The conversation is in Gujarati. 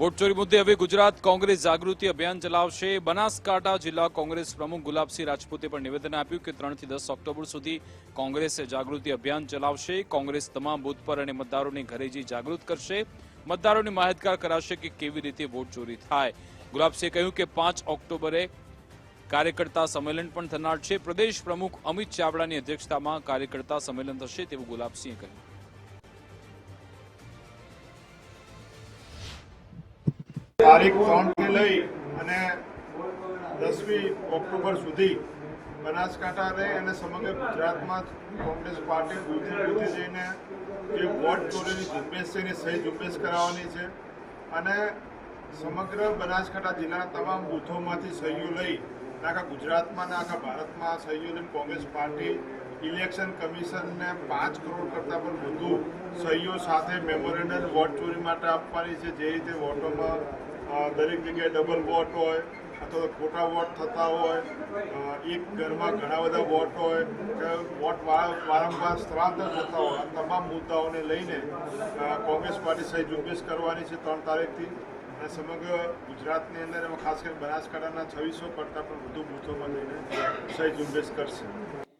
વોટ ચોરી મુદ્દે હવે ગુજરાત કોંગ્રેસ જાગૃતિ અભિયાન ચલાવશે. બનાસકાંઠા જિલ્લા કોંગ્રેસ પ્રમુખ ગુલાબસિંહ રાજપૂતે પણ નિવેદન આપ્યું કે ત્રણથી દસ ઓક્ટોબર સુધી કોંગ્રેસે જાગૃતિ અભિયાન ચલાવશે. કોંગ્રેસ તમામ બૂથ પર અને મતદારોને ઘરે જઈ જાગૃત કરશે. મતદારોને માહિતગાર કરાશે કે કેવી રીતે વોટ ચોરી થાય. ગુલાબસિંહે કહ્યું કે પાંચ ઓક્ટોબરે કાર્યકર્તા સંમેલન પણ થનાર છે. પ્રદેશ પ્રમુખ અમિત ચાવડાની અધ્યક્ષતામાં કાર્યકર્તા સંમેલન થશે તેવું ગુલાબસિંહે કહ્યું. તારીખ ત્રણથી લઈ અને દસમી ઓક્ટોબર સુધી બનાસકાંઠા રહે અને સમગ્ર ગુજરાતમાં કોંગ્રેસ પાર્ટી બૂથે બૂથે જઈને જે વોટ ચોરીની ઝુંબેશ છે એની સહી ઝુંબેશ કરાવવાની છે અને સમગ્ર બનાસકાંઠા જિલ્લાના તમામ બૂથોમાંથી સહીઓ લઈ આખા ગુજરાતમાં અને આખા ભારતમાં સહીઓ લઈને કોંગ્રેસ પાર્ટી ઇલેક્શન કમિશનને પાંચ કરોડ કરતાં પણ વધુ સહીઓ સાથે મેમોરેન્ડલ વોટ ચોરી માટે આપવાની છે. જે રીતે વોટોમાં દરેક જગ્યાએ ડબલ વોટ હોય, અથવા તો ખોટા વોટ થતા હોય એક ઘરમાં ઘણા બધા વોટ હોય, કે વોટ વારંવાર સ્થળાંતર થતા હોય, આ તમામ મુદ્દાઓને લઈને કોંગ્રેસ પાર્ટી સહી ઝુંબેશ કરવાની છે ત્રણ તારીખથી. અને સમગ્ર ગુજરાતની અંદર એમાં ખાસ કરીને બનાસકાંઠાના છવ્વીસો કરતાં પણ વધુ બૂથોમાં લઈને સહી ઝુંબેશ કરશે.